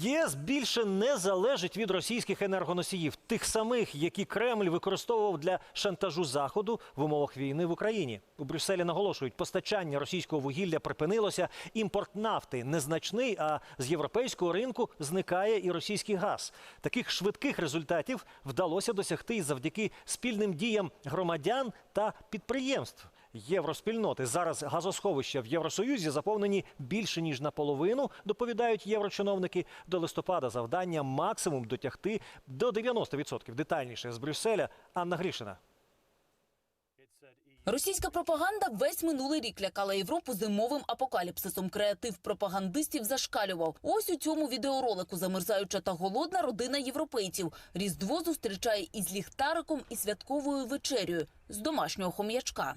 ЄС більше не залежить від російських енергоносіїв, тих самих, які Кремль використовував для шантажу заходу в умовах війни в Україні. У Брюсселі наголошують, постачання російського вугілля припинилося. Імпорт нафти незначний, а з європейського ринку зникає і російський газ. Таких швидких результатів вдалося досягти завдяки спільним діям громадян та підприємств. Євроспільноти зараз газосховища в Євросоюзі заповнені більше ніж наполовину, доповідають єврочиновники. До листопада завдання максимум дотягти до 90%. Детальніше з Брюсселя Анна Грішина. Російська пропаганда весь минулий рік лякала Європу зимовим апокаліпсисом. Креатив пропагандистів зашкалював. Ось у цьому відеоролику замерзаюча та голодна родина європейців. Різдво зустрічає із ліхтариком і святковою вечерю з домашнього хом'ячка.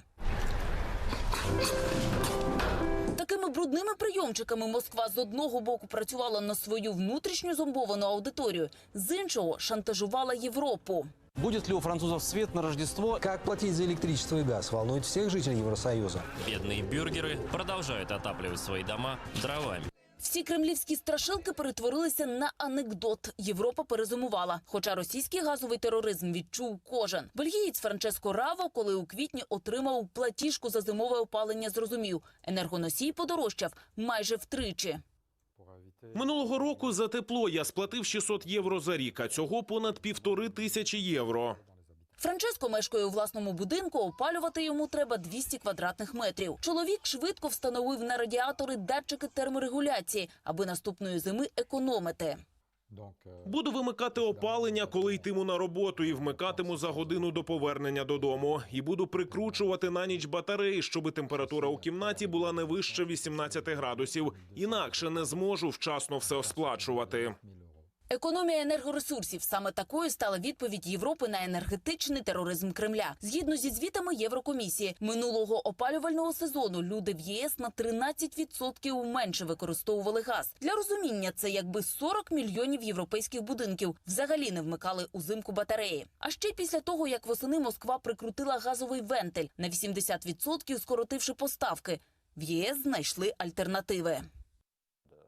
Такими брудними прийомчиками Москва з одного боку працювала на свою внутрішню зомбовану аудиторію, з іншого шантажувала Європу. Будет ли у французов свет на Рождество? Как платить за электричество и газ волнует всех жителей Евросоюза. Бедные бюргеры продолжают отапливать свои дома дровами. Всі кремлівські страшилки перетворилися на анекдот. Європа перезимувала. Хоча російський газовий тероризм відчув кожен. Бельгієць Франческо Раво, коли у квітні отримав платіжку за зимове опалення, зрозумів, енергоносій подорожчав майже втричі. Минулого року за тепло я сплатив 600 євро за рік, а цього понад півтори тисячі євро. Франческо мешкає у власному будинку. Опалювати йому треба 200 квадратних метрів. Чоловік швидко встановив на радіатори датчики терморегуляції, аби наступної зими економити. Буду вимикати опалення, коли йтиму на роботу, і вмикатиму за годину до повернення додому. І буду прикручувати на ніч батареї, щоби температура у кімнаті була не вище 18 градусів. Інакше не зможу вчасно все сплачувати. Економія енергоресурсів саме такою стала відповідь Європи на енергетичний тероризм Кремля. Згідно зі звітами Єврокомісії, минулого опалювального сезону люди в ЄС на 13% менше використовували газ. Для розуміння це якби 40 мільйонів європейських будинків взагалі не вмикали узимку батареї. А ще після того, як восени Москва прикрутила газовий вентиль на 80% скоротивши поставки. В ЄС знайшли альтернативи.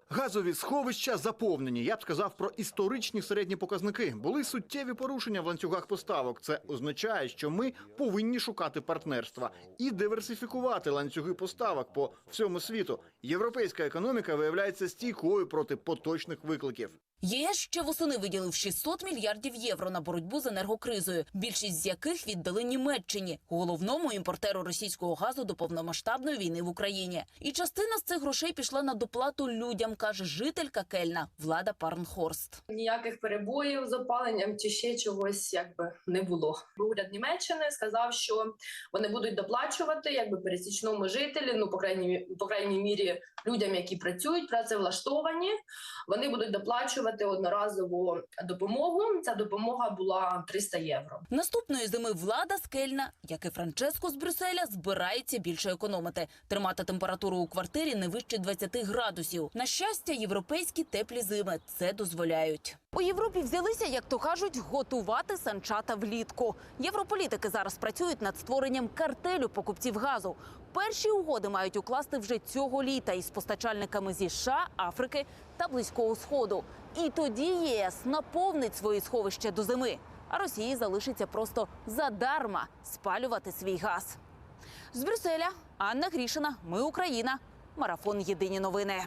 Газові сховища заповнені. Я б сказав про історичні середні показники. Були суттєві порушення в ланцюгах поставок. Це означає, що ми повинні шукати партнерства і диверсифікувати ланцюги поставок по всьому світу. Європейська економіка виявляється стійкою проти поточних викликів. ЄС ще восени виділив 600 мільярдів євро на боротьбу з енергокризою, більшість з яких віддали Німеччині, головному імпортеру російського газу до повномасштабної війни в Україні. І частина з цих грошей пішла на доплату людям, каже жителька Кельна Влада Парнхорст. ніяких перебоїв з опаленням чи ще чогось якби не було. Уряд Німеччини сказав, що вони будуть доплачувати якби пересічному жителі, ну по крайній по крайній мірі людям, які працюють, працевлаштовані. Вони будуть доплачувати одноразову допомогу. Ця допомога була 300 євро. Наступної зими влада скельна, як і Франческо з Брюсселя, збирається більше економити, тримати температуру у квартирі не вище 20 градусів. На щастя, європейські теплі зими це дозволяють. У Європі взялися, як то кажуть, готувати санчата влітку. Європолітики зараз працюють над створенням картелю покупців газу. Перші угоди мають укласти вже цього літа із постачальниками зі США, Африки та Близького Сходу. І тоді ЄС наповнить свої сховища до зими. А Росії залишиться просто задарма спалювати свій газ. З Брюсселя Анна Грішина. Ми Україна. Марафон Єдині новини.